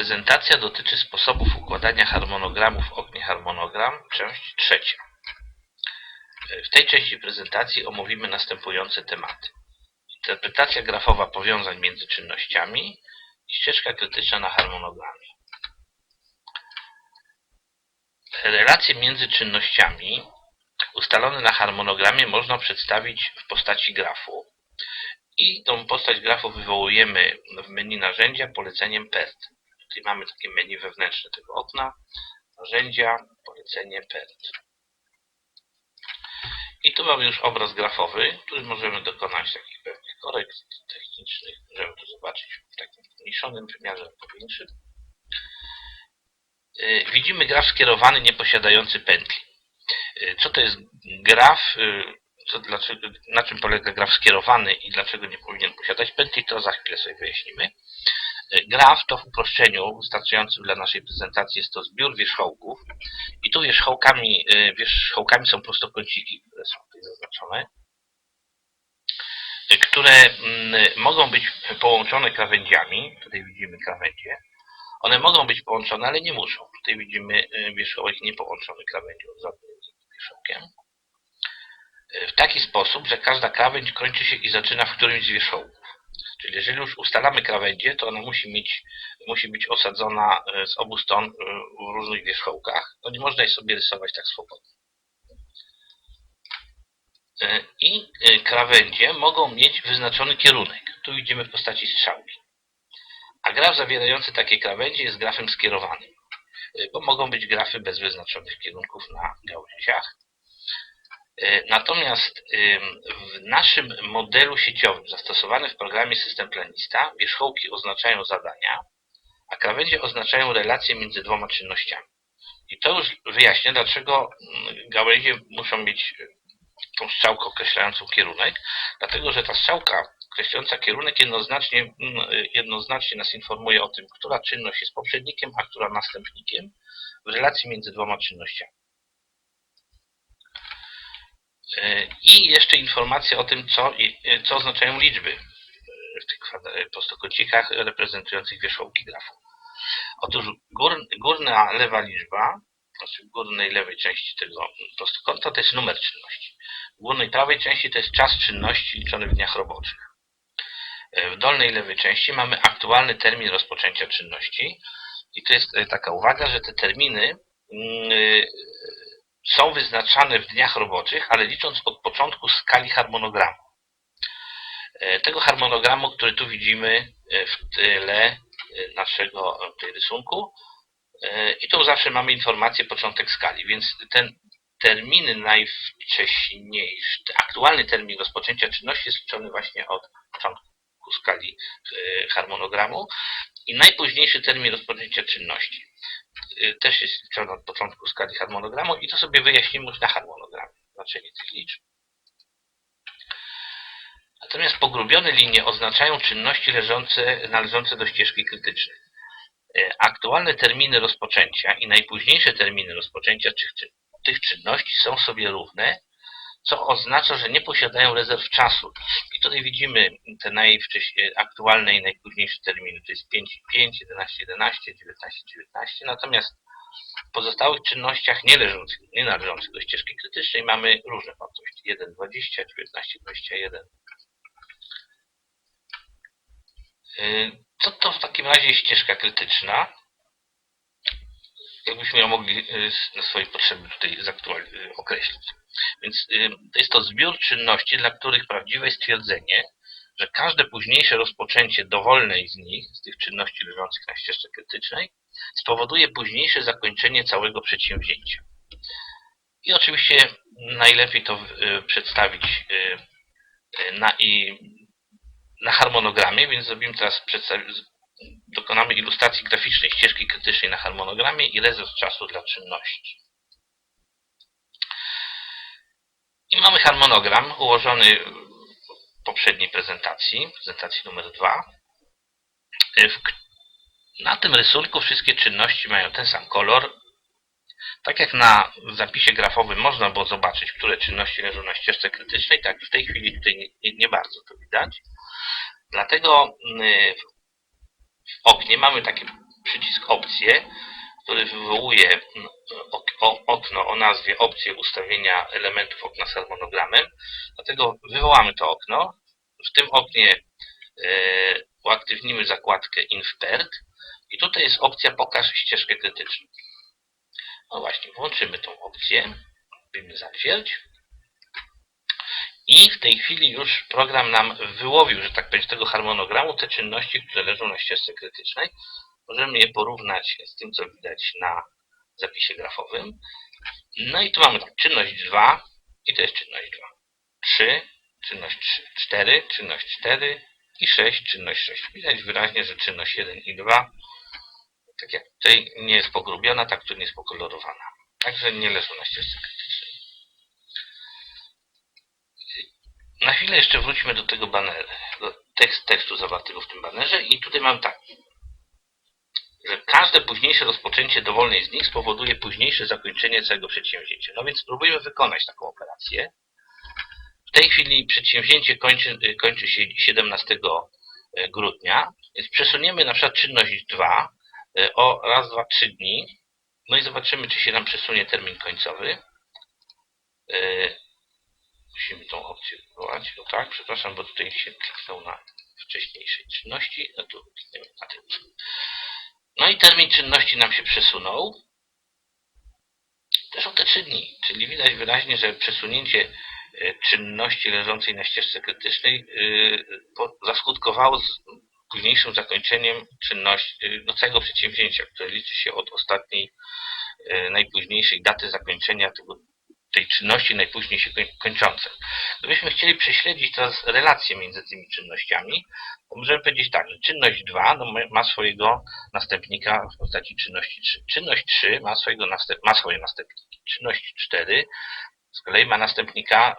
Prezentacja dotyczy sposobów układania harmonogramu w oknie harmonogram, część trzecia. W tej części prezentacji omówimy następujące tematy. Interpretacja grafowa powiązań między czynnościami i ścieżka krytyczna na harmonogramie. Relacje między czynnościami ustalone na harmonogramie można przedstawić w postaci grafu. I tą postać grafu wywołujemy w menu narzędzia poleceniem PERT. Tutaj mamy takie menu wewnętrzne tego okna. Narzędzia, polecenie PERT. I tu mamy już obraz grafowy, który możemy dokonać takich pewnych korekt technicznych. Możemy to zobaczyć w takim zmniejszonym wymiarze albo większym. Yy, Widzimy graf skierowany nieposiadający pętli. Yy, Co to jest graf? Yy, Co, dlaczego, na czym polega graf skierowany i dlaczego nie powinien posiadać pętli, to za chwilę sobie wyjaśnimy. Graf to w uproszczeniu wystarczającym dla naszej prezentacji jest to zbiór wierzchołków i tu wierzchołkami, y, wierzchołkami są prostokąciki, które są tutaj zaznaczone, y, które mm, mogą być połączone krawędziami. Tutaj widzimy krawędzie. One mogą być połączone, ale nie muszą. Tutaj widzimy y, wierzchołek niepołączony krawędzią z wierzchołkiem. W taki sposób, że każda krawędź kończy się i zaczyna w którymś z wierzchołków. Czyli jeżeli już ustalamy krawędzie, to ona musi, mieć, musi być osadzona e, z obu stron e, w różnych wierzchołkach. To nie można jej sobie rysować tak swobodnie. E, I krawędzie mogą mieć wyznaczony kierunek. Tu widzimy w postaci strzałki. A graf zawierający takie krawędzie jest grafem skierowanym, bo mogą być grafy bez wyznaczonych kierunków na gałęziach. E, Natomiast w naszym modelu sieciowym zastosowanym w programie System Planista wierzchołki oznaczają zadania, a krawędzie oznaczają relacje między dwoma czynnościami. I to już wyjaśnia, dlaczego mm, gałęzie muszą mieć y, tą strzałkę określającą kierunek, dlatego że ta strzałka określająca kierunek jednoznacznie, mm, y, jednoznacznie nas informuje o tym, która czynność jest poprzednikiem, a która następnikiem w relacji między dwoma czynnościami. E, I jeszcze informacja o tym, co, i- co oznaczają liczby w tych prostokącikach reprezentujących wierzchołki grafu. Otóż gór, górna lewa liczba, znaczy w górnej lewej części tego prostokąta to jest numer czynności. W górnej prawej części to jest czas czynności liczony w dniach roboczych. E, W dolnej lewej części mamy aktualny termin rozpoczęcia czynności. I to jest e, taka uwaga, że te terminy mm, są wyznaczane w dniach roboczych, ale licząc od początku skali harmonogramu. E, Tego harmonogramu, który tu widzimy e, w tyle e, naszego tutaj rysunku. I tu zawsze mamy informację początek skali, więc ten terminy najwcześniejszy, aktualny termin rozpoczęcia czynności jest liczony właśnie od początku skali harmonogramu i najpóźniejszy termin rozpoczęcia czynności też jest liczone od początku skali harmonogramu i to sobie wyjaśnimy już na harmonogramie, znaczenie tych liczb. Natomiast pogrubione linie oznaczają czynności leżące, należące do ścieżki krytycznej. Y, Aktualne terminy rozpoczęcia i najpóźniejsze terminy rozpoczęcia tych, tych czynności są sobie równe, co oznacza, że nie posiadają rezerw czasu. I tutaj widzimy te najwcześniej aktualne i najpóźniejsze terminy. To jest 5 i 5, 11, 11, 19, 19. Natomiast w pozostałych czynnościach nie, leżących, nie należących do ścieżki krytycznej mamy różne wartości. 1, 20, 19, 21. Yy, Co to w takim razie jest ścieżka krytyczna? Jakbyśmy ją mogli yy, na swoje potrzeby tutaj yy, określić. Więc y, jest to zbiór czynności, dla których prawdziwe jest stwierdzenie, że każde późniejsze rozpoczęcie dowolnej z nich, z tych czynności leżących na ścieżce krytycznej, spowoduje późniejsze zakończenie całego przedsięwzięcia. I oczywiście najlepiej to y, przedstawić y, na, i, na harmonogramie, więc zrobimy teraz dokonamy ilustracji graficznej ścieżki krytycznej na harmonogramie i rezerw czasu dla czynności. I mamy harmonogram ułożony w poprzedniej prezentacji, prezentacji numer 2. W, k- na tym rysunku wszystkie czynności mają ten sam kolor. Tak jak na zapisie grafowym można było zobaczyć, które czynności leżą na ścieżce krytycznej, tak w tej chwili tutaj nie, nie, bardzo to widać. Dlatego y, w oknie mamy takie przycisk opcje, który wywołuje mm, okno o nazwie opcje ustawienia elementów okna z harmonogramem. Dlatego wywołamy to okno. W tym oknie e, uaktywnimy zakładkę Invert i tutaj jest opcja pokaż ścieżkę krytyczną. No właśnie, włączymy tą opcję. Robimy zatwierdź. I w tej chwili już program nam wyłowił, że tak powiem, z tego harmonogramu te czynności, które leżą na ścieżce krytycznej. Możemy je porównać z tym, co widać na zapisie grafowym. No i tu mamy tak, czynność 2 i to jest czynność 2. 3, czynność 3, 4, czynność 4 i 6, czynność 6. Widać wyraźnie, że czynność 1 i 2, tak jak tutaj nie jest pogrubiona, tak tu nie jest pokolorowana. Także nie leżą na ścieżce krytycznej. Na chwilę jeszcze wróćmy do tego baneru, do tekst, tekstu zawartego w tym banerze i tutaj mam tak, każde późniejsze rozpoczęcie dowolnej z nich spowoduje późniejsze zakończenie całego przedsięwzięcia. No więc spróbujmy wykonać taką operację. W tej chwili przedsięwzięcie kończy, kończy się 17 grudnia, więc przesuniemy na przykład czynność 2 e, o raz, dwa, trzy dni. No i zobaczymy, czy się nam przesunie termin końcowy. E, Musimy tą opcję wywołać. No tak, przepraszam, bo tutaj się kliknął na wcześniejszej czynności. No tu klikniemy na tym. No i termin czynności nam się przesunął. Też o te trzy dni, czyli widać wyraźnie, że przesunięcie e, czynności leżącej na ścieżce krytycznej e, zaskutkowało późniejszym zakończeniem czynności, e, no całego przedsięwzięcia, które liczy się od ostatniej, najpóźniejszej daty zakończenia tego, tej czynności, najpóźniej się koń- kończącej. Gdybyśmy chcieli prześledzić teraz relacje między tymi czynnościami, to możemy powiedzieć tak, że czynność 2 no, ma- swojego następnika w postaci czynności 3. Czynność 3 ma, swojego następ, ma swoje następniki. Czynność 4 z kolei ma następnika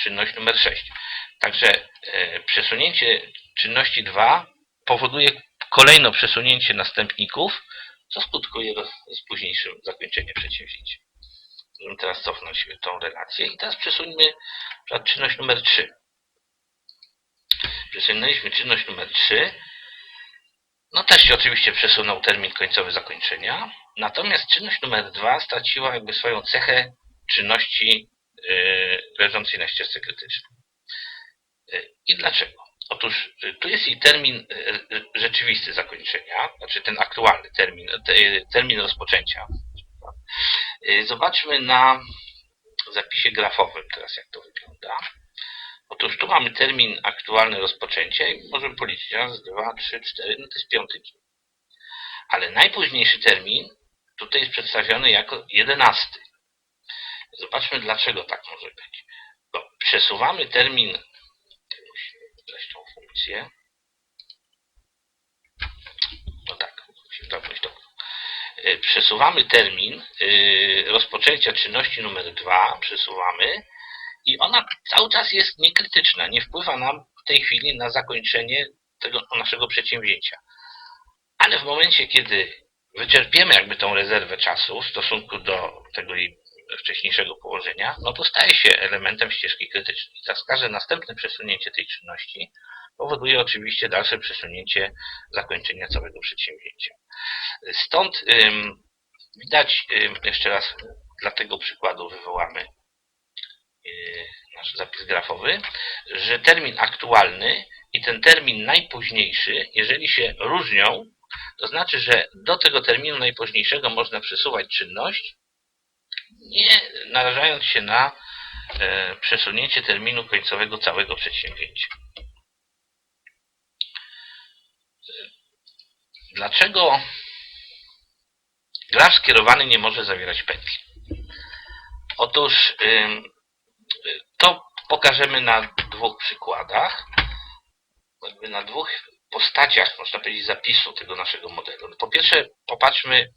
czynność numer 6. Także e, przesunięcie czynności 2 powoduje kolejno przesunięcie następników, co skutkuje z późniejszym zakończeniem przedsięwzięcia. Teraz cofnąć tą relację i teraz przesuńmy czynność numer 3. Przesunęliśmy czynność numer 3. No też się oczywiście przesunął termin końcowy zakończenia. Natomiast czynność numer 2 straciła jakby swoją cechę czynności yy, leżącej na ścieżce krytycznej. Yy, I dlaczego? Otóż yy, tu jest i termin yy, rzeczywisty zakończenia, znaczy ten aktualny termin, te, termin rozpoczęcia. Yy, Zobaczmy na zapisie grafowym teraz jak to wygląda. Otóż tu mamy termin aktualny rozpoczęcia i możemy policzyć. Raz, dwa, trzy, cztery, no to jest piąty dzień. Ale najpóźniejszy termin tutaj jest przedstawiony jako jedenasty. Zobaczmy dlaczego tak może być. Bo przesuwamy termin, musimy wybrać tą funkcję. No tak, musimy zamknąć to. E, Przesuwamy termin e, rozpoczęcia czynności numer 2, przesuwamy i ona cały czas jest niekrytyczna, nie wpływa nam w tej chwili na zakończenie tego naszego przedsięwzięcia. Ale w momencie, kiedy wyczerpiemy jakby tą rezerwę czasu w stosunku do tego jej wcześniejszego położenia, no to staje się elementem ścieżki krytycznej. Każde następne przesunięcie tej czynności powoduje oczywiście dalsze przesunięcie zakończenia całego przedsięwzięcia. Stąd widać, jeszcze raz dla tego przykładu wywołamy yy, nasz zapis grafowy, że termin aktualny i ten termin najpóźniejszy, jeżeli się różnią, to znaczy, że do tego terminu najpóźniejszego można przesuwać czynność, nie narażając się na e, przesunięcie terminu końcowego całego przedsięwzięcia. Dlaczego graf skierowany nie może zawierać pętli? Otóż to pokażemy na dwóch przykładach, jakby na dwóch postaciach, można powiedzieć, zapisu tego naszego modelu. No, Po pierwsze, popatrzmy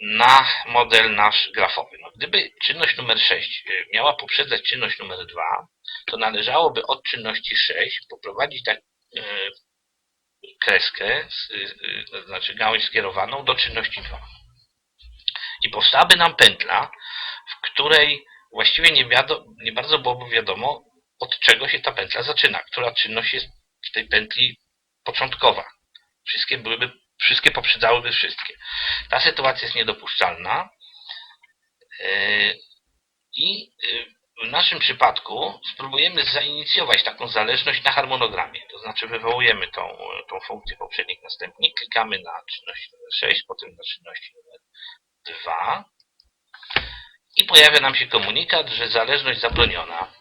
na model nasz grafowy. No, gdyby czynność numer 6 y, miała poprzedzać czynność numer 2, to należałoby od czynności 6 poprowadzić tak y, kreskę, y, y, znaczy gałąź skierowaną do czynności 2. I powstałaby nam pętla, w której właściwie nie, nie bardzo byłoby wiadomo, od czego się ta pętla zaczyna, która czynność jest w tej pętli początkowa. Wszystkie byłyby wszystkie poprzedzałyby wszystkie. Ta sytuacja jest niedopuszczalna yy, i w naszym przypadku spróbujemy zainicjować taką zależność na harmonogramie. To znaczy wywołujemy tą, tą funkcję poprzednik następnik, klikamy na czynność numer 6, potem na czynności numer 2 i pojawia nam się komunikat, że zależność zabroniona,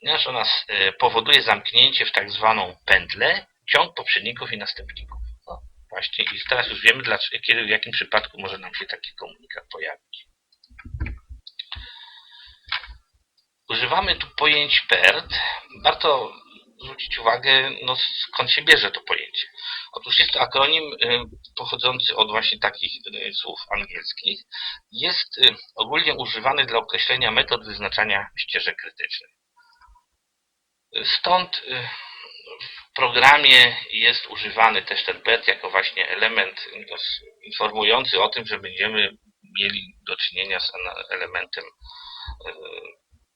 ponieważ ona e, powoduje zamknięcie w tak zwaną pętlę ciąg poprzedników i następników. No, właśnie i teraz już wiemy, dlaczego, kiedy, w jakim przypadku może nam się taki komunikat pojawić. Używamy tu pojęć PERT. Warto zwrócić uwagę, no, skąd się bierze to pojęcie. Otóż jest to akronim y, pochodzący od właśnie takich y, słów angielskich. Jest y, ogólnie używany dla określenia metod wyznaczania ścieżek krytycznych. Stąd w programie jest używany też ten PERT jako właśnie element informujący o tym, że będziemy mieli do czynienia z elementem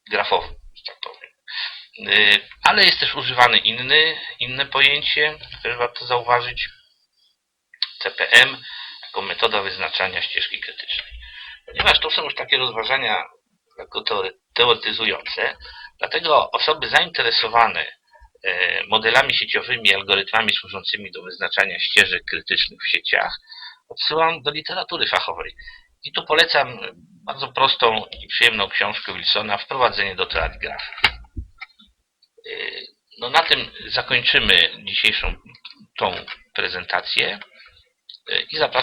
y, grafowym, że tak powiem. Y, Ale jest też używany inny, inne pojęcie, które warto zauważyć. CPM jako metoda wyznaczania ścieżki krytycznej. Ponieważ to są już takie rozważania teoretyzujące, dlatego osoby zainteresowane e, modelami sieciowymi, algorytmami służącymi do wyznaczania ścieżek krytycznych w sieciach, odsyłam do literatury fachowej. I tu polecam bardzo prostą i przyjemną książkę Wilsona Wprowadzenie do teorii. Yy, No na tym zakończymy dzisiejszą tą prezentację yy, i zapraszam